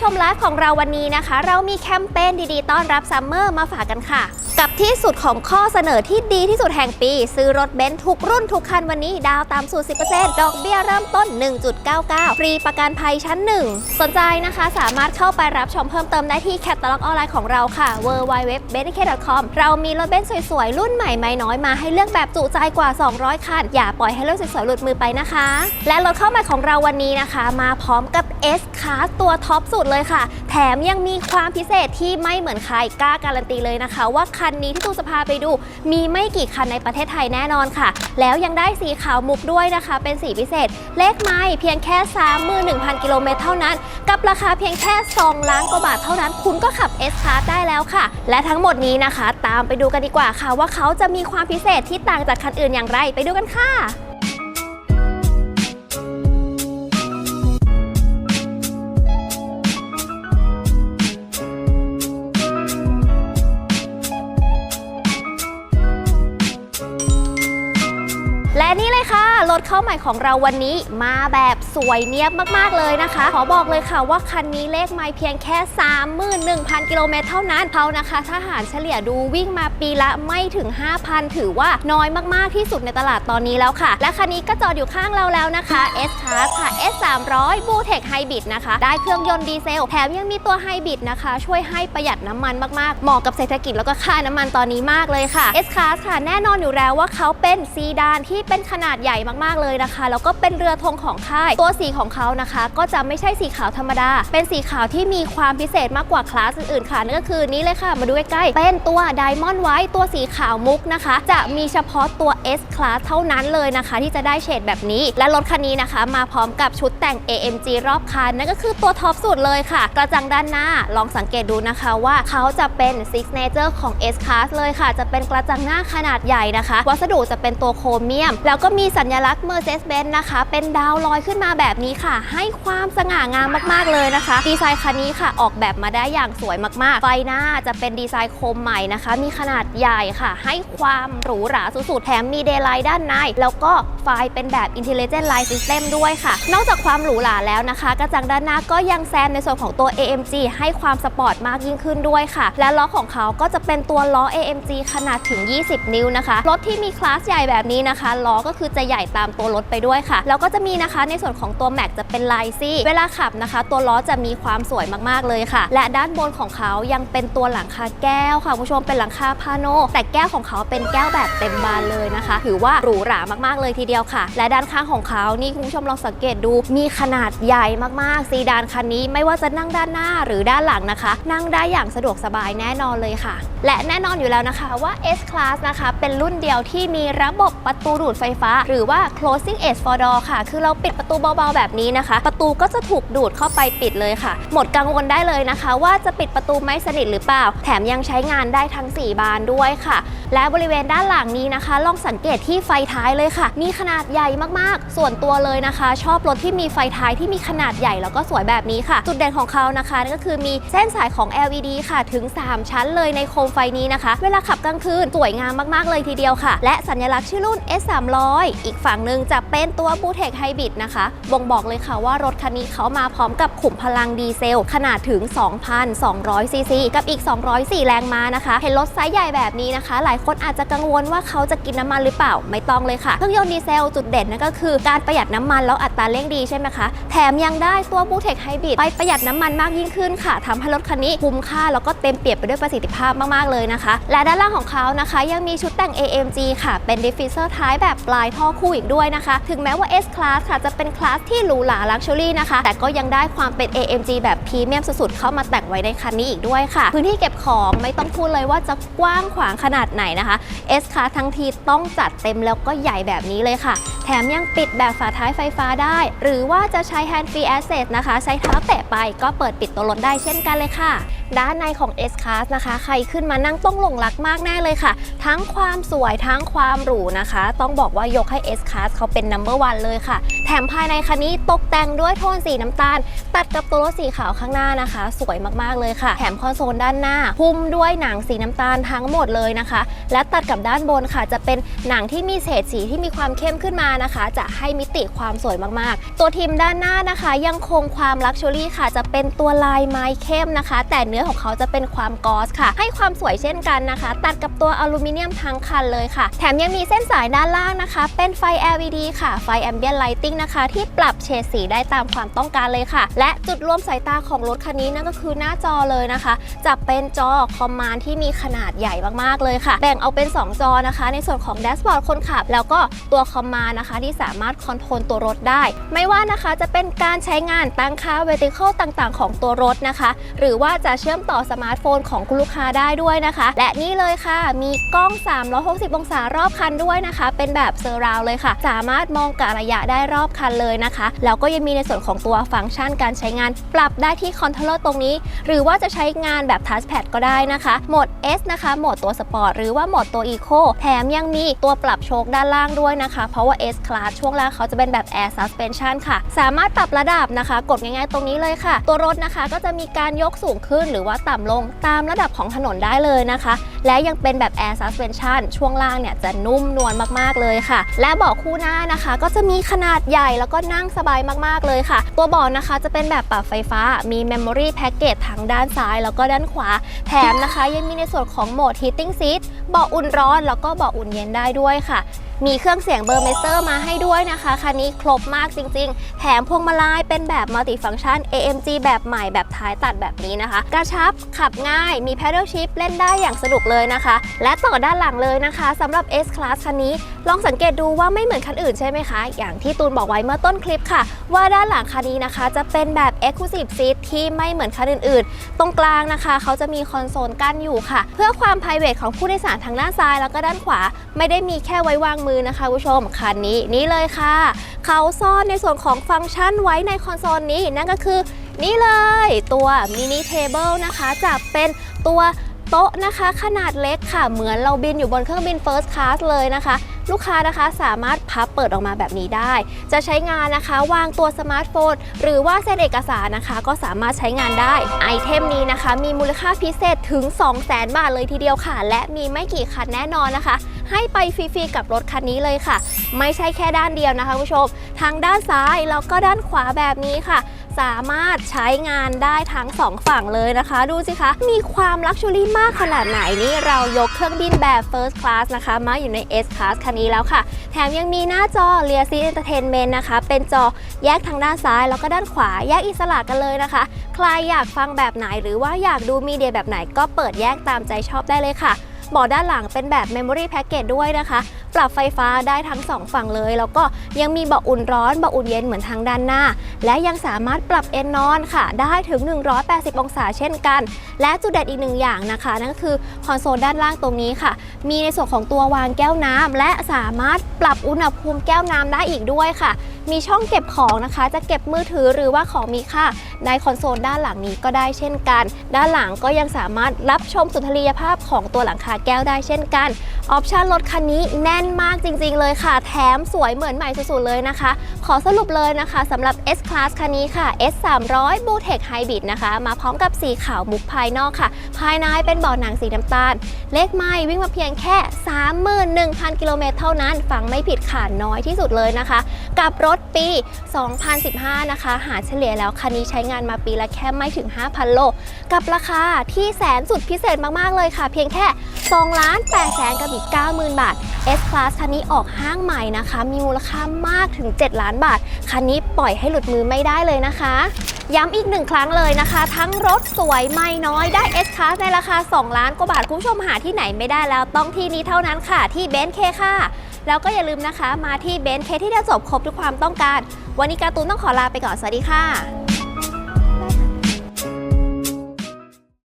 ชมไลฟ์ของเราวันนี้นะคะ เรามีแคมเปญดีๆ ต้อนรับซัมเมอร์มาฝากกันค่ะ กับที่สุดของข้อเสนอที่ดีที่สุดแห่งปี ซื้อรถเบนซ์ทุกรุ่นทุกคันวันนี้ ดาวตามสูตร 10%ดอกเบี้ยเริ่มต้น 1.99 ฟรีประกันภัยชั้น 1 สนใจนะคะสามารถเข้าไปรับชมเพิ่มเติมได้ที่แคตตาล็อกออนไลน์ของเราค่ะ w w w b e n z k c o m เรามีรถเบนซ์สวยๆ รุ่นใหม่ไม่น้อยมาให้เลือกแบบจุใจกว่า 200 คัน อย่าปล่อยให้รถสวยๆหลุดมือไปนะคะ และรถเข้าใหม่ของเราวันนี้นะคะ มาพร้อมกับ S Class ตัวท็อปสุดเลยค่ะ แถมยังมีความพิเศษที่ไม่เหมือนใครกล้าการันตีเลยนะคะ ว่าคันนี้ที่ตูจะพาไปดู มีไม่กี่คันในประเทศไทยแน่นอนค่ะ แล้วยังได้สีขาวมุกด้วยนะคะ เป็นสีพิเศษ เลขไม้เพียงแค่ 31,000 กิโลเมตรเท่านั้น กับราคาเพียงแค่ 2 ล้านกว่าบาทเท่านั้น คุณก็ขับ S Class ได้แล้วค่ะ และทั้งหมดนี้นะคะ ตามไปดูกันดีกว่าค่ะ ว่าเขาจะมีความพิเศษที่ต่างจากคันอื่นอย่างไรไปดูกันค่ะและ ถเข้าใหม่ของเราวันนี้มาแบบ สวยเนียบมากๆเลยนะคะ ขอบอกเลยค่ะว่าคันนี้เลขไม่เพียงแค่ 31,000 กิโลเมตรเท่านั้นเขานะคะถ้าหารเฉลี่ยดูวิ่งมาปีละไม่ถึง 5,000 ถือว่าน้อยมากๆที่สุดในตลาดตอนนี้แล้วค่ะ และคันนี้ก็จอดอยู่ข้างเราแล้วนะคะ S Class ค่ะ S 300 b u t e c Hybrid นะคะ ได้เครื่องยนต์ดีเซล แถมยังมีตัวไฮบริดนะคะ ช่วยให้ประหยัดน้ำมันมาก ๆ เหมาะกับเศรษฐกิจแล้วก็ค่าน้ำมันตอนนี้มากเลยค่ะ S Class ค่ะแน่นอนอยู่แล้วว่าเขาเป็นซีดานที่เป็นขนาดใหญ่มากๆเลยนะคะ แล้วก็เป็นเรือธงของค่ายตัวสีของเขานะคะ ก็จะไม่ใช่สีขาวธรรมดา เป็นสีขาวที่มีความพิเศษมากกว่าคลาสอื่นๆค่ะนั่นก็คือนี้เลยค่ะ มาดูใกล้ๆเป็นตัว Diamond White ตัวสีขาวมุกนะคะ จะมีเฉพาะตัว S Class เท่านั้นเลยนะคะ ที่จะได้เฉดแบบนี้ และรถคันนี้นะคะ มาพร้อมกับชุดแต่ง AMG รอบคันนั่นก็คือตัวท็อปสุดเลยค่ะ กระจังด้านหน้าลองสังเกตดูนะคะว่าเขาจะเป็น Signature ของ S Class เลยค่ะ จะเป็นกระจังหน้าขนาดใหญ่นะคะ วัสดุจะเป็นตัวโครเมียม แล้วก็มีสัญลักษณ์ Mercedes-Benz นะคะ เป็นดาวลอยขึ้นมาแบบนี้ค่ะ ให้ความสง่างามมากๆเลยนะคะ ดีไซน์คันนี้ค่ะ ออกแบบมาได้อย่างสวยมากๆ ไฟหน้าจะเป็นดีไซน์โคมใหม่นะคะ มีขนาดใหญ่ค่ะ ให้ความหรูหราสุดๆแถมมีเดย์ไลท์ด้านใน แล้วก็ไฟเป็นแบบ Intelligent Light System ด้วยค่ะ นอกจากความหรูหราแล้วนะคะ กระจังด้านหน้าก็ยังแซมในส่วนของตัว AMG ให้ความสปอร์ตมากยิ่งขึ้นด้วยค่ะ และล้อของเขาก็จะเป็นตัวล้อ AMG ขนาดถึง 20 นิ้วนะคะ รถที่มีคลาสใหญ่แบบนี้นะคะ ล้อก็คือจะใหญ่ตามตัวรถไปด้วยค่ะ แล้วก็จะมีนะคะในส่วนของตัวแม็กจะเป็นลายซี่ เวลาขับนะคะ ตัวล้อจะมีความสวยมากๆเลยค่ะ และด้านบนของเขายังเป็นตัวหลังคาแก้วค่ะคุณผู้ชมเป็นหลังคาพาโน แต่แก้วของเขาเป็นแก้วแบบเต็มบานเลยนะคะ ถือว่าหรูหรามากๆเลยทีเดียวค่ะ และด้านข้างของเขานี่คุณผู้ชมลองสังเกตดูมีขนาดใหญ่มากๆซีดานคันนี้ไม่ว่าจะนั่งด้านหน้าหรือด้านหลังนะคะ นั่งได้อย่างสะดวกสบายแน่นอนเลยค่ะ และแน่นอนอยู่แล้วนะคะว่า S Class นะคะ เป็นรุ่นเดียวที่มีระบบประตูดูดไฟฟ้า หรือว่า closing edge for door ค่ะ คือเราปิดประตูเบาๆแบบนี้นะคะ ประตูก็จะถูกดูดเข้าไปปิดเลยค่ะ หมดกังวลได้เลยนะคะ ว่าจะปิดประตูไม่สนิทหรือเปล่า แถมยังใช้งานได้ทั้ง 4 บานด้วยค่ะ และบริเวณด้านหลังนี้นะคะ ลองสังเกตที่ไฟท้ายเลยค่ะ มีขนาดใหญ่มากๆ ส่วนตัวเลยนะคะ ชอบรถที่มีไฟท้ายที่มีขนาดใหญ่แล้วก็สวยแบบนี้ค่ะ จุดเด่นของเขานะคะก็คือมีเส้นสายของ LED ค่ะถึง 3 ชั้นเลยในโคมไฟนี้นะคะ เวลาขับกลางคืนสวยงามมากๆเลยทีเดียวค่ะ และสัญลักษณ์ชื่อรุ่น S 300 อีกฝั่งหนึ่งจะเป็นตัว b u t e c Hybrid นะคะบ่งบอกเลยค่ะว่ารถคันนี้เขามาพร้อมกับขุมพลังดีเซล ขนาดถึง 2,200 ซีซีกับอีก 204 แรงม้านะคะ เห็นรถไซส์ใหญ่แบบนี้นะคะ หลายคนอาจจะกังวลว่าเขาจะกินน้ำมันหรือเปล่า ไม่ต้องเลยค่ะ เครื่องยนต์ดีเซลจุดเด่นนั่นก็คือการประหยัดน้ำมันแล้วอัตราเร่งดีใช่ไหมคะ แถมยังได้ตัว b u t e c Hybrid ไปประหยัดน้ำมันมากยิ่งขึ้นค่ะทำให้รถคันนี้คุ้มค่าแล้วก็เต็มเปี่ยมไปด้วยประสิทธิภาพมากๆเลยนะคะ และด้านล่างของเขานะคะ ยังมีชุดแต่ง AMG ค่ะ เป็น diffuser ท้ายแบบปลายท่อคู่อีกด้วยนะคะ ถึงแม้ว่า S Class ค่ะจะเป็นคลาสที่หรูหรา Luxury นะคะ แต่ก็ยังได้ความเป็น AMG แบบพรีเมียมสุดๆ เข้ามาแต่งไว้ในคันนี้อีกด้วยค่ะ พื้นที่เก็บของไม่ต้องพูดเลยว่าจะกว้างขวางขนาดไหนนะคะ S Class ทั้งทีต้องจัดเต็มแล้วก็ใหญ่แบบนี้เลยค่ะ แถมยังปิดแบบฝาท้ายไฟฟ้าได้ หรือว่าจะใช้ hand free access นะคะ ใช้เท้าแตะไปก็เปิดปิดตัวรถได้เช่นกันเลยค่ะด้านในของ S Class นะคะ ใครขึ้นมานั่งต้องหลงรักมากแน่เลยค่ะ ทั้งความสวยทั้งความหรูนะคะ ต้องบอกว่ายกให้ S Class เขาเป็น number one เลยค่ะ แถมภายในคันนี้ตกแต่งด้วยโทนสีน้ำตาล ตัดกับตัวรถสีขาวข้างหน้านะคะ สวยมากๆเลยค่ะ แถมคอนโซลด้านหน้า หุ้มด้วยหนังสีน้ำตาลทั้งหมดเลยนะคะ และตัดกับด้านบนค่ะ จะเป็นหนังที่มีเฉดสีที่มีความเข้มขึ้นมานะคะ จะให้มิติความสวยมากๆ ตัวทีมด้านหน้านะคะ ยังคงความลักชัวรี่ค่ะ จะเป็นตัวลายไม้เข้มนะคะ แต่เนื้อของเขาจะเป็นความกอสค่ะ ให้ความสวยเช่นกันนะคะ ตัดกับตัวอลูมิเนียมทั้งคันเลยค่ะ แถมยังมีเส้นสายด้านล่างนะคะ เป็นไฟ LED ค่ะ ไฟ Ambient Lighting นะคะ ที่ปรับเฉดสีได้ตามความต้องการเลยค่ะ และจุดรวมสายตาของรถคันนี้นั่นก็คือหน้าจอเลยนะคะ จะเป็นจอคอมมานด์ที่มีขนาดใหญ่มากๆเลยค่ะ แบ่งเอาเป็น 2 จอนะคะ ในส่วนของแดชบอร์ดคนขับ แล้วก็ตัวคอมมานด์นะคะ ที่สามารถคอนโทรลตัวรถได้ ไม่ว่านะคะจะเป็นการใช้งานตั้งค่า vertical ต่างๆ ของตัวรถนะคะ หรือว่าจะชื่อมต่อสมาร์ทโฟนของคุณลูกค้าได้ด้วยนะคะ และนี่เลยค่ะ มีกล้อง 360 องศารอบคันด้วยนะคะ เป็นแบบเซอร์ราวเลยค่ะ สามารถมองกะระยะได้รอบคันเลยนะคะ แล้วก็ยังมีในส่วนของตัวฟังก์ชันการใช้งาน ปรับได้ที่คอนโทรลเลอร์ตรงนี้ หรือว่าจะใช้งานแบบทัชแพดก็ได้นะคะ โหมด S นะคะ โหมดตัวสปอร์ตหรือว่าโหมดตัว Eco แถมยังมีตัวปรับโชคด้านล่างด้วยนะคะ เพราะว่า S Class ช่วงล่างเขาจะเป็นแบบ Air Suspension ค่ะ สามารถปรับระดับนะคะ กดง่ายๆตรงนี้เลยค่ะ ตัวรถนะคะก็จะมีการยกสูงขึ้นหรือว่าต่ำลงตามระดับของถนนได้เลยนะคะ และยังเป็นแบบ Air Suspension ช่วงล่างเนี่ยจะนุ่มนวลมากๆเลยค่ะ และเบาะคู่หน้านะคะ ก็จะมีขนาดใหญ่แล้วก็นั่งสบายมากๆเลยค่ะ ตัวเบาะนะคะจะเป็นแบบปรับไฟฟ้ามี Memory Package ทั้งด้านซ้าย แล้วก็ด้านขวา แถมนะคะ ยังมีในส่วนของโหมด Heating Seat เบาะอุ่นร้อน แล้วก็เบาะอุ่นเย็นได้ด้วยค่ะ มีเครื่องเสียงเบอร์เมเซอร์มาให้ด้วยนะคะ คันนี้ครบมากจริง ๆ แถมพวงมาลัยเป็นแบบมัลติฟัง c t ชัน AMG แบบใหม่แบบท้ายตัดแบบนี้นะคะ กระชับขับง่าย มี Paddle Shift เล่นได้อย่างสนุกเลยนะคะ และต่อด้านหลังเลยนะคะสำหรับ S Class คันนี้ ลองสังเกตดูว่าไม่เหมือนคันอื่นใช่ไหมคะ อย่างที่ตูนบอกไว้เมื่อต้นคลิปค่ะ ว่าด้านหลังคันนี้นะคะจะเป็นแบบ Exclusive Seat ที่ไม่เหมือนคันอื่น ๆ ตรงกลางนะคะเขาจะมีคอนโซลกั้นอยู่ค่ะ เพื่อความ p r i v a t ของผู้โดยสารทางด้านซ้ายแล้วก็ด้านขวา ไม่ได้มีแค่ไว้วางมือนะคะคุณผู้ชมคันนี้นี่เลยค่ะ เขาซ่อนในส่วนของฟังก์ชันไว้ในคอนโซลนี้นั่นก็คือ นี่เลยตัวมินิเทเบิลนะคะจะเป็นตัวโต๊ะนะคะขนาดเล็กค่ะ เหมือนเราบินอยู่บนเครื่องบิน First Class เลยนะคะ ลูกค้านะคะสามารถพับเปิดออกมาแบบนี้ได้ จะใช้งานนะคะ วางตัวสมาร์ทโฟน หรือว่าเซ็นเอกสารนะคะ ก็สามารถใช้งานได้ ไอเทมนี้นะคะ มีมูลค่าพิเศษถึง 200,000 บาทเลยทีเดียวค่ะ และมีไม่กี่คันแน่นอนนะคะ ให้ไปฟรีๆกับรถคันนี้เลยค่ะ ไม่ใช่แค่ด้านเดียวนะคะคุณผู้ชมทางด้านซ้ายแล้วก็ด้านขวาแบบนี้ค่ะ สามารถใช้งานได้ทั้งสองฝั่งเลยนะคะ ดูสิคะ มีความลักชัวรี่มากขนาดไหนนี่เรายกเครื่องบินแบบ First Class นะคะ มาอยู่ใน S Class คันนี้แล้วค่ะ แถมยังมีหน้าจอ Rear Seat Entertainment นะคะ เป็นจอแยกทางด้านซ้าย แล้วก็ด้านขวาแยกอิสระกันเลยนะคะ ใครอยากฟังแบบไหนหรือว่าอยากดูมีเดียแบบไหนก็เปิดแยกตามใจชอบได้เลยค่ะ เบาะด้านหลังเป็นแบบ Memory Package ด้วยนะคะ ปรับไฟฟ้าได้ทั้งสองฝั่งเลย แล้วก็ยังมีเบาะอุ่นร้อนเบาะอุ่นเย็นเหมือนทางด้านหน้า และยังสามารถปรับเอนนอนค่ะ ได้ถึง 180 องศาเช่นกัน และจุดเด่นอีกหนึ่งอย่างนะคะ นั่นก็คือคอนโซลด้านล่างตรงนี้ค่ะ มีในส่วนของตัววางแก้วน้ำและสามารถปรับอุณหภูมิแก้วน้ำได้อีกด้วยค่ะ มีช่องเก็บของนะคะ จะเก็บมือถือหรือว่าของมีค่าในคอนโซลด้านหลังนี้ก็ได้เช่นกัน ด้านหลังก็ยังสามารถรับชมสุนทรียภาพของตัวหลังคาแก้วได้เช่นกัน ออปชันรถคันนี้แน่นมากจริง ๆ เลยค่ะ แถมสวยเหมือนใหม่สุดๆเลยนะคะ ขอสรุปเลยนะคะสำหรับ S Class คันนี้ค่ะ S 300 b l u e t e c h Hybrid นะคะ มาพร้อมกับสีขาวมุกภายนอกค่ะ ภายในเป็นเบาะหนังสีน้ำตาล เลขไม่วิ่งมาเพียงแค่ 31,000 กิโลเมตรเท่านั้น ฟังไม่ผิดค่ะน้อยที่สุดเลยนะคะ กับรถถปี 2015 นะคะ หาเฉลี่ยแล้วคันนี้ใช้งานมาปีละแค่ไม่ถึง 5,000 โล กับราคาที่แสนสุดพิเศษมาก ๆ เลยค่ะ เพียงแค่2ล้าน8แสนกับอีก 90,000 บาท S Class คันนี้ออกห้างใหม่นะคะ มีมูลค่ามากถึง 7 ล้านบาท คันนี้ปล่อยให้หลุดมือไม่ได้เลยนะคะย้ำอีกหนึ่งครั้งเลยนะคะ ทั้งรถสวยไม่น้อยได้ S Class ในราคา 2 ล้านกว่าบาท คุณผู้ชมหาที่ไหนไม่ได้แล้วต้องที่นี้เท่านั้นค่ะ ที่เบนซ์เคค่ะ แล้วก็อย่าลืมนะคะ มาที่เบนซ์เคที่จะจบครบทุกความต้องการ วันนี้การ์ตูนต้องขอลาไปก่อนสวัสดีค่ะ